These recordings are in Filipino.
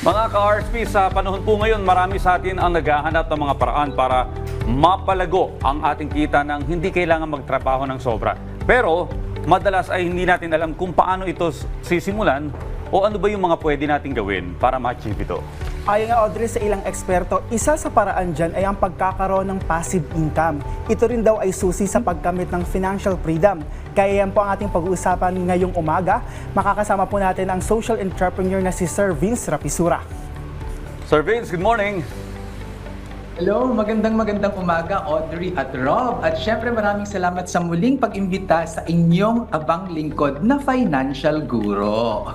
Mga ka-RSP, sa panahon po ngayon, marami sa atin ang naghahanap ng mga paraan para mapalago ang ating kita ng hindi kailangan magtrabaho ng sobra. Pero madalas ay hindi natin alam kung paano ito sisimulan o ano ba yung mga pwede nating gawin para ma-achieve ito. Ayon nga Audrey sa ilang eksperto, isa sa paraan dyan ay ang pagkakaroon ng passive income. Ito rin daw ay susi sa pagkamit ng financial freedom. Kaya yan po ang ating pag-uusapan ngayong umaga. Makakasama po natin ang social entrepreneur na si Sir Vince Rapisura. Sir Vince, good morning. Hello, magandang magandang umaga Audrey at Rob. At syempre maraming salamat sa muling pag-imbita sa inyong abang lingkod na financial guro.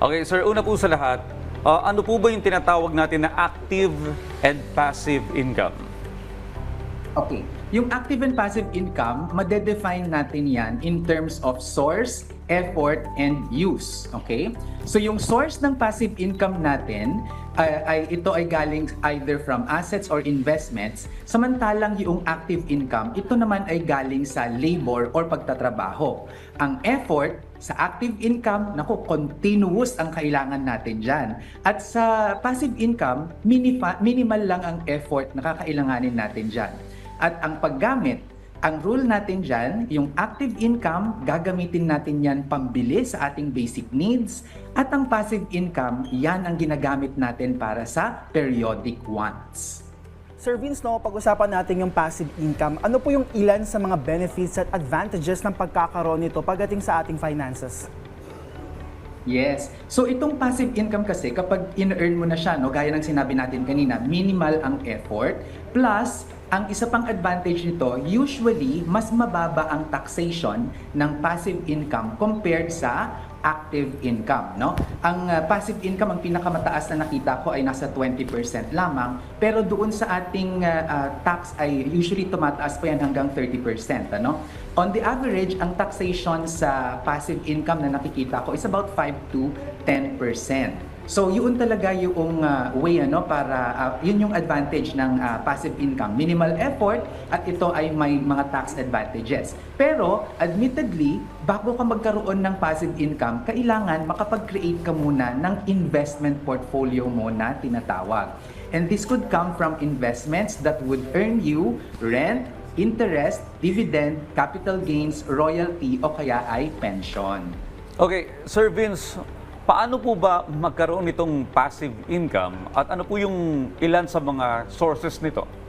Okay, sir, una po sa lahat, ah, ano po ba yung tinatawag natin na active and passive income? Okay, yung active and passive income, madedefine natin yan in terms of source, effort, and use. Okay? So yung source ng passive income natin, ay, ay ito ay galing either from assets or investments, samantalang yung active income, ito naman ay galing sa labor or pagtatrabaho. Ang effort sa active income, naku, continuous ang kailangan natin dyan. At sa passive income, minimal lang ang effort na kakailanganin natin dyan. At ang paggamit, ang rule natin dyan, yung active income, gagamitin natin yan pambili sa ating basic needs. At ang passive income, yan ang ginagamit natin para sa periodic wants. Sir Vince, no, pag-usapan natin yung passive income. Ano po yung ilan sa mga benefits at advantages ng pagkakaroon nito pagdating sa ating finances? Yes. So itong passive income kasi kapag in-earn mo na siya, no, gaya ng sinabi natin kanina, minimal ang effort plus ang isa pang advantage nito, usually mas mababa ang taxation ng passive income compared sa active income, no? Ang uh, passive income ang pinakamataas na nakita ko ay nasa 20% lamang, pero doon sa ating uh, uh, tax ay usually tumataas pa yan hanggang 30%, ano? On the average, ang taxation sa passive income na nakikita ko is about 5 to 10%. So, yun talaga yung uh, way ano para uh, yun yung advantage ng uh, passive income. Minimal effort at ito ay may mga tax advantages. Pero admittedly, bago ka magkaroon ng passive income, kailangan makapag-create ka muna ng investment portfolio mo na tinatawag. And this could come from investments that would earn you rent, interest, dividend, capital gains, royalty o kaya ay pension. Okay, Sir Vince, paano po ba magkaroon nitong passive income at ano po yung ilan sa mga sources nito?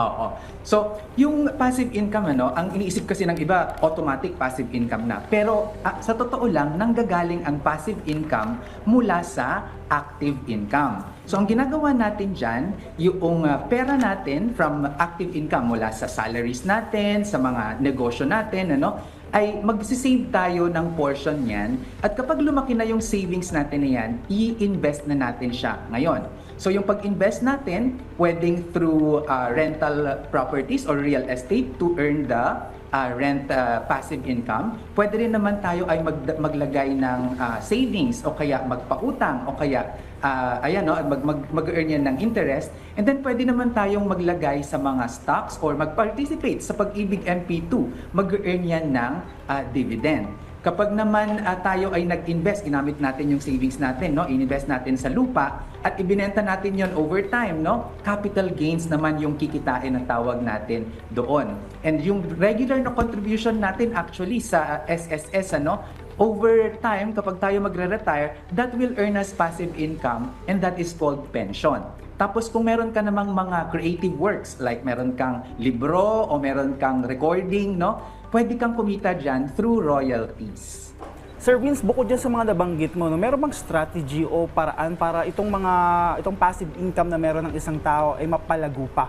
Oo. So, yung passive income, ano, ang iniisip kasi ng iba, automatic passive income na. Pero ah, sa totoo lang, nanggagaling ang passive income mula sa active income. So, ang ginagawa natin dyan, yung ah, pera natin from active income mula sa salaries natin, sa mga negosyo natin, ano, ay magsisave tayo ng portion niyan at kapag lumaki na yung savings natin na yan, i-invest na natin siya ngayon. So yung pag-invest natin, pwedeng through uh, rental properties or real estate to earn the uh, rent uh, passive income. Pwede rin naman tayo ay mag, maglagay ng uh, savings o kaya magpautang o kaya uh, ayan no, mag, mag, mag-earn yan ng interest. And then pwede naman tayong maglagay sa mga stocks or mag-participate sa Pag-ibig MP2, mag-earn yan ng uh, dividend. Kapag naman uh, tayo ay nag-invest, ginamit natin yung savings natin, no? Ininvest natin sa lupa at ibinenta natin yon over time, no? Capital gains naman yung kikitain na tawag natin doon. And yung regular na contribution natin actually sa SSS, ano? Over time, kapag tayo magre-retire, that will earn us passive income and that is called pension. Tapos kung meron ka namang mga creative works, like meron kang libro o meron kang recording, no? Pwede kang kumita dyan through royalties. Sir Vince, bukod dyan sa mga nabanggit mo, no, meron bang strategy o paraan para itong mga itong passive income na meron ng isang tao ay mapalago pa?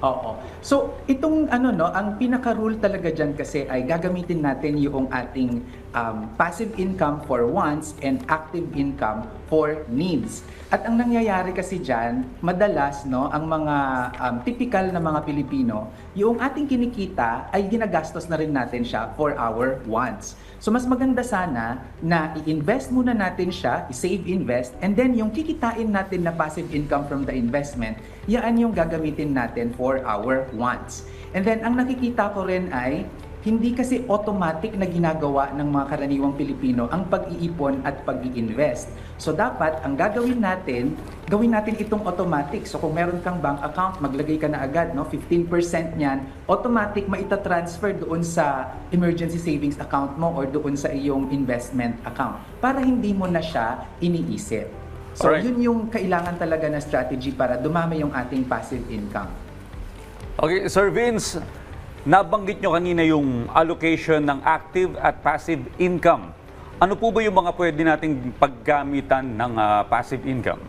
Oo. So, itong ano no, ang pinaka-rule talaga diyan kasi ay gagamitin natin yung ating um, passive income for wants and active income for needs. At ang nangyayari kasi diyan, madalas no, ang mga um, typical na mga Pilipino, yung ating kinikita ay ginagastos na rin natin siya for our wants. So mas maganda sana na i-invest muna natin siya, i-save invest, and then yung kikitain natin na passive income from the investment, yan yung gagamitin natin for our wants. And then ang nakikita ko rin ay hindi kasi automatic na ginagawa ng mga karaniwang Pilipino ang pag-iipon at pag-i-invest. So dapat ang gagawin natin, gawin natin itong automatic. So kung meron kang bank account, maglagay ka na agad, no? 15% niyan, automatic maita-transfer doon sa emergency savings account mo or doon sa iyong investment account para hindi mo na siya iniisip. So Alright. yun yung kailangan talaga na strategy para dumami yung ating passive income. Okay, Sir Vince, nabanggit nyo kanina yung allocation ng active at passive income. Ano po ba yung mga pwede nating paggamitan ng ah, passive income?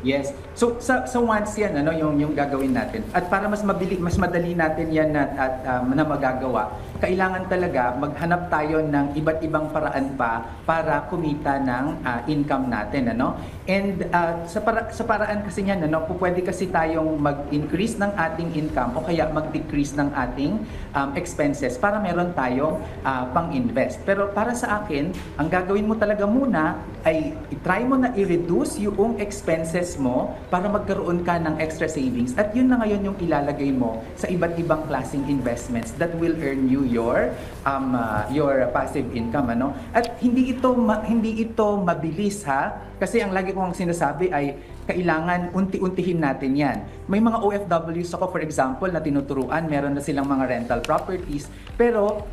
Yes. So sa sa once yan ano yung yung gagawin natin. At para mas mabili mas madali natin yan na, at um, na magagawa, kailangan talaga maghanap tayo ng iba't ibang paraan pa para kumita ng ah, income natin ano. And ah, sa para, sa paraan kasi niyan ano, pwede kasi tayong mag-increase ng ating income o kaya mag-decrease ng ating um, expenses para meron tayong ah, pang-invest. Pero para sa akin, ang gagawin mo talaga muna ay try mo na i-reduce yung expenses mo para magkaroon ka ng extra savings at yun na ngayon yung ilalagay mo sa iba't ibang klaseng investments that will earn you your um, uh, your passive income ano? At hindi ito ma- hindi ito mabilis ha? Kasi ang lagi kong sinasabi ay kailangan unti-untihin natin yan. May mga OFWs ako for example na tinuturuan, meron na silang mga rental properties pero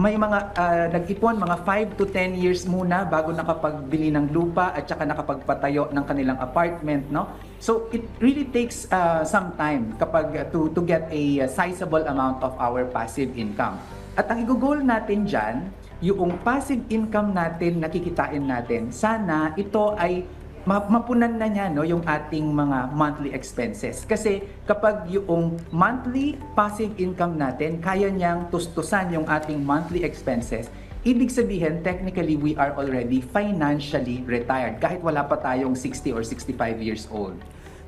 may mga ah, nag-ipon mga 5 to 10 years muna bago nakapagbili ng lupa at saka nakapagpatayo ng kanilang apartment no? So it really takes ah, some time kapag ah, to to get a ah, sizable amount of our passive income at ang igugol natin diyan yung passive income natin nakikitain natin sana ito ay ma- mapunan na niya no yung ating mga monthly expenses. Kasi kapag yung monthly passive income natin kaya niyang tustusan yung ating monthly expenses ibig sabihin technically we are already financially retired kahit wala pa tayong 60 or 65 years old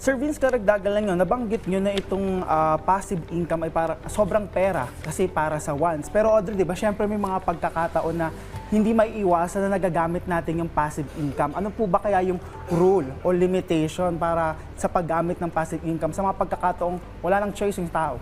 Sir Vince, karagdagan lang yun, nabanggit nyo na itong ah, passive income ay para, sobrang pera kasi para sa once. Pero Audrey, di ba, syempre may mga pagkakataon na hindi may iwasan na nagagamit natin yung passive income. Ano po ba kaya yung rule o limitation para sa paggamit ng passive income sa mga pagkakataong wala nang choice yung tao?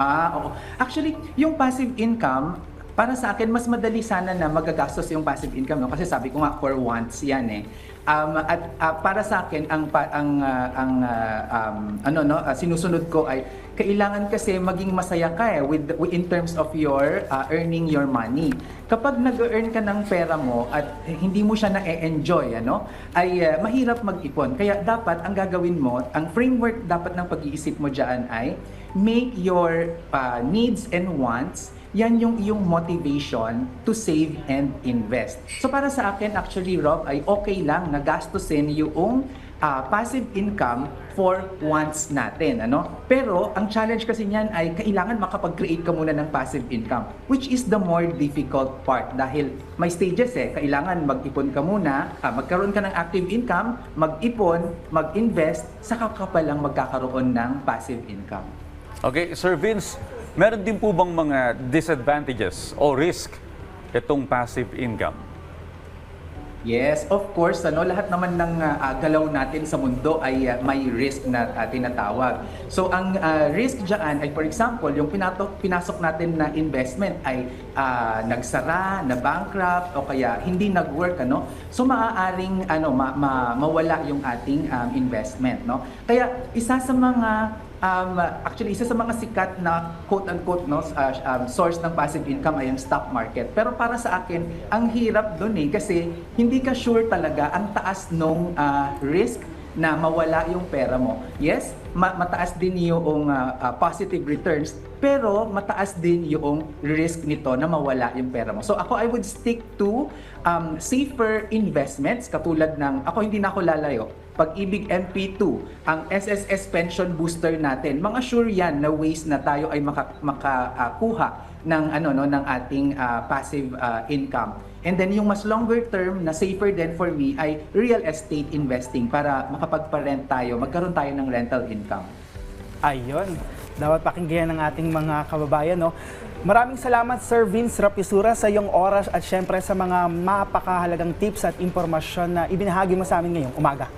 Ah, oo. Actually, yung passive income, para sa akin, mas madali sana na magagastos yung passive income. No? Kasi sabi ko nga, for wants yan eh. Um, at ah, para sa akin, ang, ang, ah, ang ah, um, ano, no, ah, sinusunod ko ay, kailangan kasi maging masaya ka eh with, with- in terms of your ah, earning your money. Kapag nag-earn ka ng pera mo at hindi mo siya na-enjoy, ano, ay ah, mahirap mag-ipon. Kaya dapat ang gagawin mo, ang framework dapat ng pag-iisip mo diyan ay make your uh, needs and wants yan yung iyong motivation to save and invest. So para sa akin, actually, Rob, ay okay lang na gastusin yung uh, passive income for wants natin. Ano? Pero ang challenge kasi niyan ay kailangan makapag-create ka muna ng passive income, which is the more difficult part dahil may stages eh. Kailangan mag-ipon ka muna, ah, magkaroon ka ng active income, mag-ipon, mag-invest, saka ka palang magkakaroon ng passive income. Okay, Sir Vince, meron din po bang mga disadvantages o risk itong passive income? Yes, of course, ano, lahat naman ng ah, galaw natin sa mundo ay ah, may risk na ah, tinatawag. So ang ah, risk diyan ay for example, yung pinatok pinasok natin na investment ay ah, nagsara, na bankrupt o kaya hindi nag-work ano. So maaaring ano ma- ma- mawala yung ating um, investment, no? Kaya isa sa mga um, actually isa sa mga sikat na quote unquote no uh, um, source ng passive income ay ang stock market. Pero para sa akin, ang hirap doon eh kasi hindi ka sure talaga ang taas nung uh, risk na mawala yung pera mo. Yes, ma- mataas din yung uh, uh, positive returns, pero mataas din yung risk nito na mawala yung pera mo. So ako I would stick to um, safer investments katulad ng ako hindi na ako lalayo pag-ibig MP2, ang SSS pension booster natin, mga sure yan na ways na tayo ay maka, makakuha ng ano no ng ating ah, passive ah, income. And then yung mas longer term na safer din for me ay real estate investing para makapagpa-rent tayo, magkaroon tayo ng rental income. Ayun, dapat pakinggan ng ating mga kababayan. No? Maraming salamat Sir Vince Rapisura sa iyong oras at syempre sa mga mapakahalagang tips at impormasyon na ibinahagi mo sa amin ngayong umaga.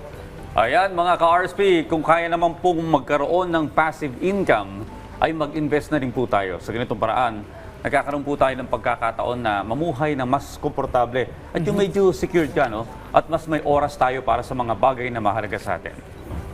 Ayan mga ka-RSP, kung kaya naman pong magkaroon ng passive income ay mag-invest na rin po tayo sa ganitong paraan. Nagkakaroon po tayo ng pagkakataon na mamuhay na mas komportable at yung medyo secured ka, no? At mas may oras tayo para sa mga bagay na mahalaga sa atin.